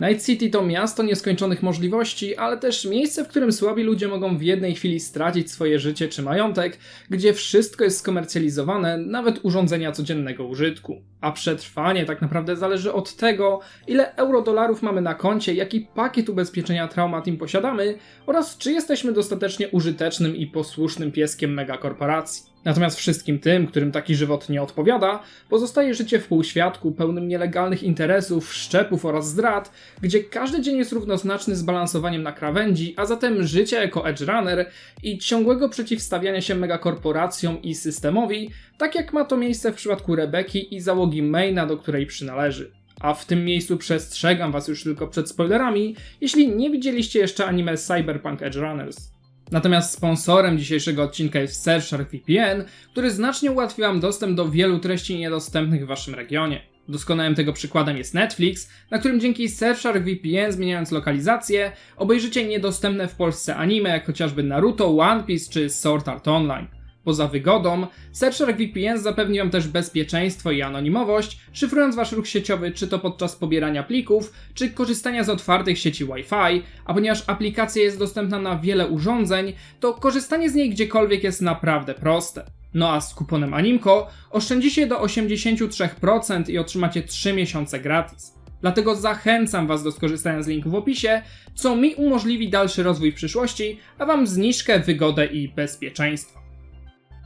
Night City to miasto nieskończonych możliwości, ale też miejsce, w którym słabi ludzie mogą w jednej chwili stracić swoje życie czy majątek, gdzie wszystko jest skomercjalizowane, nawet urządzenia codziennego użytku. A przetrwanie tak naprawdę zależy od tego, ile euro-dolarów mamy na koncie, jaki pakiet ubezpieczenia Traumatim posiadamy oraz czy jesteśmy dostatecznie użytecznym i posłusznym pieskiem megakorporacji. Natomiast wszystkim tym, którym taki żywot nie odpowiada, pozostaje życie w półświadku pełnym nielegalnych interesów, szczepów oraz zdrad, gdzie każdy dzień jest równoznaczny z balansowaniem na krawędzi, a zatem życie jako edge runner i ciągłego przeciwstawiania się megakorporacjom i systemowi, tak jak ma to miejsce w przypadku Rebeki i załogi maina, do której przynależy. A w tym miejscu przestrzegam was już tylko przed spoilerami, jeśli nie widzieliście jeszcze anime Cyberpunk Edge Runners. Natomiast sponsorem dzisiejszego odcinka jest Surfshark VPN, który znacznie ułatwi Wam dostęp do wielu treści niedostępnych w Waszym regionie. Doskonałym tego przykładem jest Netflix, na którym dzięki Surfshark VPN zmieniając lokalizację, obejrzycie niedostępne w Polsce anime jak chociażby Naruto, One Piece czy Sword Art Online. Poza wygodą, Surfshark VPN zapewni Wam też bezpieczeństwo i anonimowość, szyfrując Wasz ruch sieciowy czy to podczas pobierania plików, czy korzystania z otwartych sieci Wi-Fi, a ponieważ aplikacja jest dostępna na wiele urządzeń, to korzystanie z niej gdziekolwiek jest naprawdę proste. No a z kuponem Animco oszczędzicie do 83% i otrzymacie 3 miesiące gratis. Dlatego zachęcam Was do skorzystania z linku w opisie, co mi umożliwi dalszy rozwój w przyszłości, a Wam zniżkę, wygodę i bezpieczeństwo.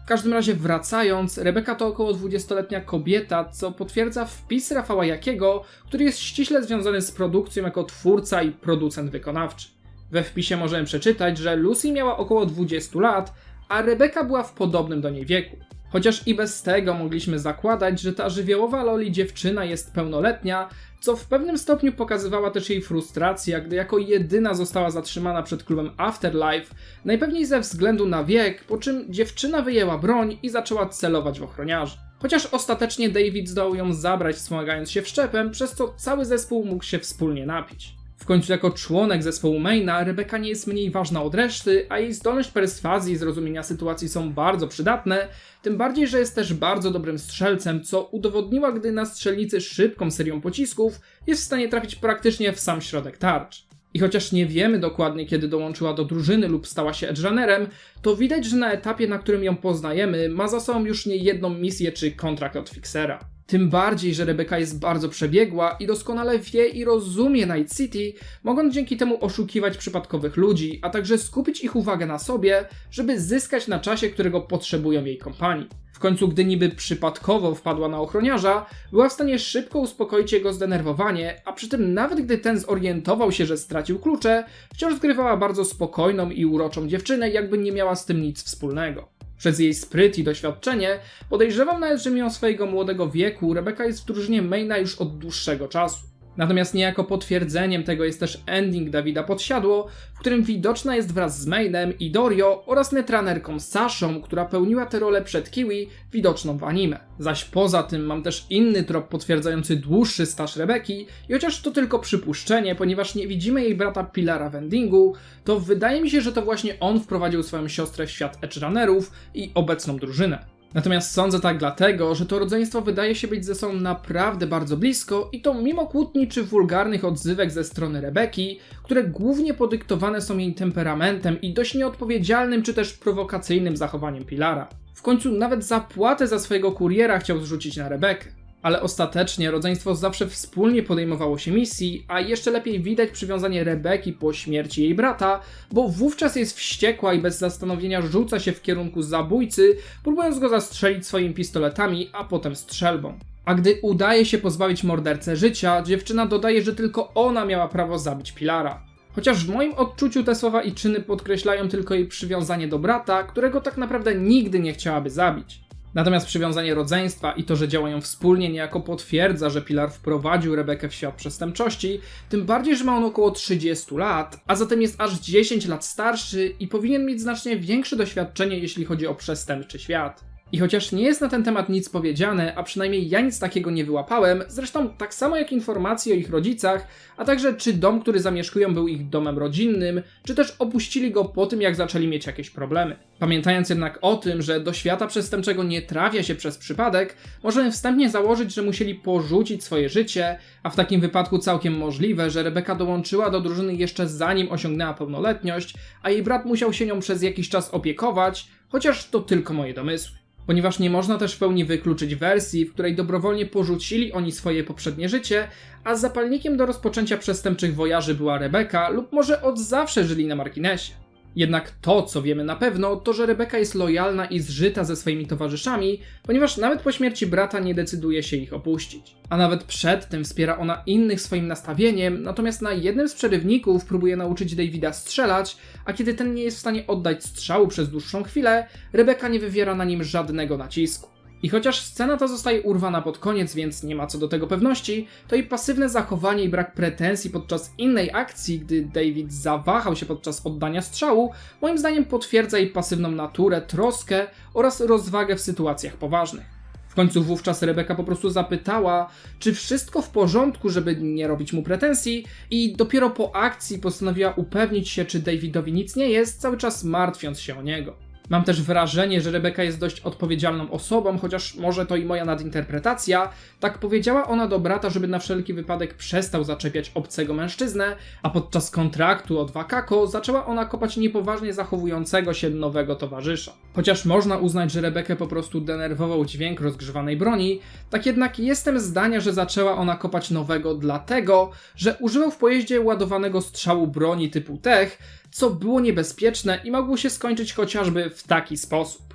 Każdym razie wracając, Rebeka to około 20-letnia kobieta, co potwierdza wpis Rafała Jakiego, który jest ściśle związany z produkcją jako twórca i producent wykonawczy. We wpisie możemy przeczytać, że Lucy miała około 20 lat, a Rebeka była w podobnym do niej wieku. Chociaż i bez tego mogliśmy zakładać, że ta żywiołowa loli dziewczyna jest pełnoletnia, co w pewnym stopniu pokazywała też jej frustracja, gdy jako jedyna została zatrzymana przed klubem Afterlife, najpewniej ze względu na wiek, po czym dziewczyna wyjęła broń i zaczęła celować w ochroniarzy. Chociaż ostatecznie David zdołał ją zabrać wspomagając się wszczepem, przez co cały zespół mógł się wspólnie napić. W końcu jako członek zespołu Maina, Rebeka nie jest mniej ważna od reszty, a jej zdolność perswazji i zrozumienia sytuacji są bardzo przydatne, tym bardziej, że jest też bardzo dobrym strzelcem, co udowodniła, gdy na strzelnicy szybką serią pocisków jest w stanie trafić praktycznie w sam środek tarcz. I chociaż nie wiemy dokładnie, kiedy dołączyła do drużyny lub stała się edgerunnerem, to widać, że na etapie, na którym ją poznajemy, ma za sobą już nie jedną misję czy kontrakt od Fixera. Tym bardziej, że Rebeka jest bardzo przebiegła i doskonale wie i rozumie Night City, mogąc dzięki temu oszukiwać przypadkowych ludzi, a także skupić ich uwagę na sobie, żeby zyskać na czasie, którego potrzebują jej kompanii. W końcu, gdy niby przypadkowo wpadła na ochroniarza, była w stanie szybko uspokoić jego zdenerwowanie, a przy tym nawet gdy ten zorientował się, że stracił klucze, wciąż zgrywała bardzo spokojną i uroczą dziewczynę, jakby nie miała z tym nic wspólnego. Przez jej spryt i doświadczenie podejrzewam nawet, że mimo swojego młodego wieku Rebeka jest w drużynie Maina już od dłuższego czasu. Natomiast niejako potwierdzeniem tego jest też ending Dawida Podsiadło, w którym widoczna jest wraz z Mainem i Dorio oraz netranerką Saszą, która pełniła tę rolę przed Kiwi, widoczną w anime. Zaś poza tym mam też inny trop potwierdzający dłuższy staż Rebeki i chociaż to tylko przypuszczenie, ponieważ nie widzimy jej brata Pilara w endingu, to wydaje mi się, że to właśnie on wprowadził swoją siostrę w świat Edge Runnerów i obecną drużynę. Natomiast sądzę tak dlatego, że to rodzeństwo wydaje się być ze sobą naprawdę bardzo blisko i to mimo kłótni czy wulgarnych odzywek ze strony Rebeki, które głównie podyktowane są jej temperamentem i dość nieodpowiedzialnym czy też prowokacyjnym zachowaniem Pilara. W końcu nawet zapłatę za swojego kuriera chciał zrzucić na Rebekę ale ostatecznie rodzeństwo zawsze wspólnie podejmowało się misji, a jeszcze lepiej widać przywiązanie Rebeki po śmierci jej brata, bo wówczas jest wściekła i bez zastanowienia rzuca się w kierunku zabójcy, próbując go zastrzelić swoimi pistoletami, a potem strzelbą. A gdy udaje się pozbawić mordercę życia, dziewczyna dodaje, że tylko ona miała prawo zabić Pilara. Chociaż w moim odczuciu te słowa i czyny podkreślają tylko jej przywiązanie do brata, którego tak naprawdę nigdy nie chciałaby zabić. Natomiast przywiązanie rodzeństwa i to, że działają wspólnie, niejako potwierdza, że Pilar wprowadził Rebekę w świat przestępczości, tym bardziej, że ma on około 30 lat, a zatem jest aż 10 lat starszy i powinien mieć znacznie większe doświadczenie, jeśli chodzi o przestępczy świat. I chociaż nie jest na ten temat nic powiedziane, a przynajmniej ja nic takiego nie wyłapałem, zresztą tak samo jak informacje o ich rodzicach, a także czy dom, który zamieszkują był ich domem rodzinnym, czy też opuścili go po tym, jak zaczęli mieć jakieś problemy. Pamiętając jednak o tym, że do świata przestępczego nie trafia się przez przypadek, możemy wstępnie założyć, że musieli porzucić swoje życie, a w takim wypadku całkiem możliwe, że Rebeka dołączyła do drużyny jeszcze zanim osiągnęła pełnoletność, a jej brat musiał się nią przez jakiś czas opiekować, chociaż to tylko moje domysły ponieważ nie można też w pełni wykluczyć wersji, w której dobrowolnie porzucili oni swoje poprzednie życie, a zapalnikiem do rozpoczęcia przestępczych wojaży była Rebeka, lub może od zawsze żyli na marginesie. Jednak to, co wiemy na pewno, to że Rebeka jest lojalna i zżyta ze swoimi towarzyszami, ponieważ nawet po śmierci brata nie decyduje się ich opuścić. A nawet przed tym wspiera ona innych swoim nastawieniem, natomiast na jednym z przerywników próbuje nauczyć Davida strzelać, a kiedy ten nie jest w stanie oddać strzału przez dłuższą chwilę, Rebeka nie wywiera na nim żadnego nacisku. I chociaż scena ta zostaje urwana pod koniec, więc nie ma co do tego pewności, to jej pasywne zachowanie i brak pretensji podczas innej akcji, gdy David zawahał się podczas oddania strzału, moim zdaniem potwierdza jej pasywną naturę, troskę oraz rozwagę w sytuacjach poważnych. W końcu wówczas Rebeka po prostu zapytała, czy wszystko w porządku, żeby nie robić mu pretensji, i dopiero po akcji postanowiła upewnić się, czy Davidowi nic nie jest, cały czas martwiąc się o niego. Mam też wrażenie, że Rebeka jest dość odpowiedzialną osobą, chociaż może to i moja nadinterpretacja. Tak powiedziała ona do brata, żeby na wszelki wypadek przestał zaczepiać obcego mężczyznę, a podczas kontraktu od Wakako zaczęła ona kopać niepoważnie zachowującego się nowego towarzysza. Chociaż można uznać, że Rebekę po prostu denerwował dźwięk rozgrzewanej broni, tak jednak jestem zdania, że zaczęła ona kopać nowego dlatego, że używał w pojeździe ładowanego strzału broni typu Tech, co było niebezpieczne i mogło się skończyć chociażby w taki sposób.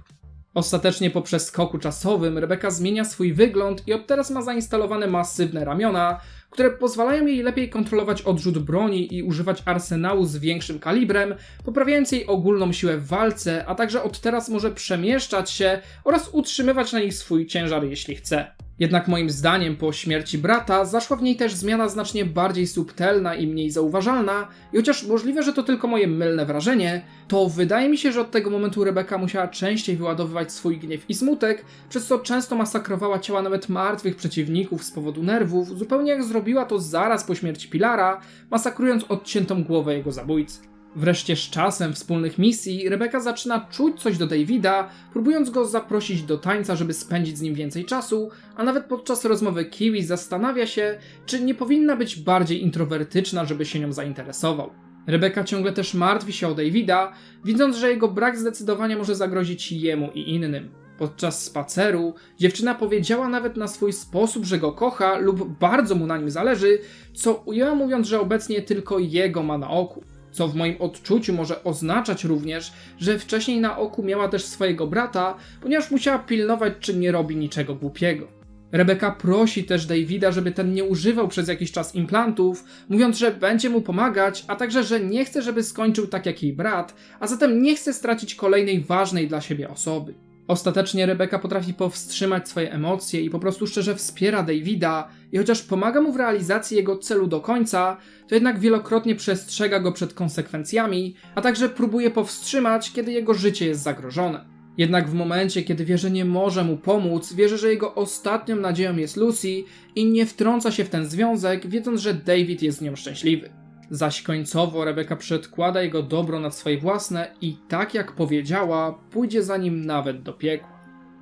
Ostatecznie po przeskoku czasowym Rebeka zmienia swój wygląd i od teraz ma zainstalowane masywne ramiona, które pozwalają jej lepiej kontrolować odrzut broni i używać arsenału z większym kalibrem, poprawiając jej ogólną siłę w walce, a także od teraz może przemieszczać się oraz utrzymywać na nich swój ciężar jeśli chce. Jednak moim zdaniem po śmierci brata zaszła w niej też zmiana znacznie bardziej subtelna i mniej zauważalna, i chociaż możliwe, że to tylko moje mylne wrażenie, to wydaje mi się, że od tego momentu Rebeka musiała częściej wyładowywać swój gniew i smutek, przez co często masakrowała ciała nawet martwych przeciwników z powodu nerwów, zupełnie jak zrobiła to zaraz po śmierci Pilara, masakrując odciętą głowę jego zabójcy. Wreszcie z czasem wspólnych misji Rebeka zaczyna czuć coś do Davida, próbując go zaprosić do tańca, żeby spędzić z nim więcej czasu, a nawet podczas rozmowy Kiwi zastanawia się, czy nie powinna być bardziej introwertyczna, żeby się nią zainteresował. Rebeka ciągle też martwi się o Davida, widząc, że jego brak zdecydowania może zagrozić jemu i innym. Podczas spaceru dziewczyna powiedziała nawet na swój sposób, że go kocha lub bardzo mu na nim zależy, co ujęła mówiąc, że obecnie tylko jego ma na oku co w moim odczuciu może oznaczać również, że wcześniej na oku miała też swojego brata, ponieważ musiała pilnować, czy nie robi niczego głupiego. Rebeka prosi też Davida, żeby ten nie używał przez jakiś czas implantów, mówiąc, że będzie mu pomagać, a także, że nie chce, żeby skończył tak jak jej brat, a zatem nie chce stracić kolejnej ważnej dla siebie osoby. Ostatecznie Rebeka potrafi powstrzymać swoje emocje i po prostu szczerze wspiera Davida i chociaż pomaga mu w realizacji jego celu do końca, to jednak wielokrotnie przestrzega go przed konsekwencjami, a także próbuje powstrzymać, kiedy jego życie jest zagrożone. Jednak w momencie, kiedy wie, że nie może mu pomóc, wierzy, że jego ostatnią nadzieją jest Lucy i nie wtrąca się w ten związek, wiedząc, że David jest z nią szczęśliwy zaś końcowo Rebeka przedkłada jego dobro nad swoje własne i tak jak powiedziała, pójdzie za nim nawet do piekła.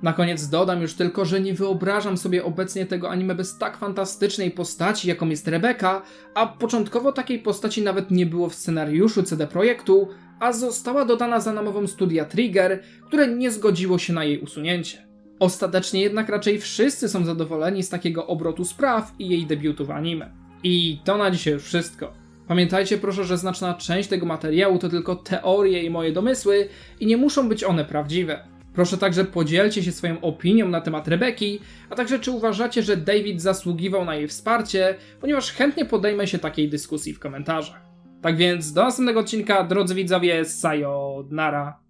Na koniec dodam już tylko, że nie wyobrażam sobie obecnie tego anime bez tak fantastycznej postaci, jaką jest Rebeka, a początkowo takiej postaci nawet nie było w scenariuszu CD Projektu, a została dodana za namową studia Trigger, które nie zgodziło się na jej usunięcie. Ostatecznie jednak raczej wszyscy są zadowoleni z takiego obrotu spraw i jej debiutu w anime. I to na dzisiaj już wszystko. Pamiętajcie proszę, że znaczna część tego materiału to tylko teorie i moje domysły i nie muszą być one prawdziwe. Proszę także podzielcie się swoją opinią na temat Rebeki, a także czy uważacie, że David zasługiwał na jej wsparcie, ponieważ chętnie podejmę się takiej dyskusji w komentarzach. Tak więc do następnego odcinka, drodzy widzowie, sayonara.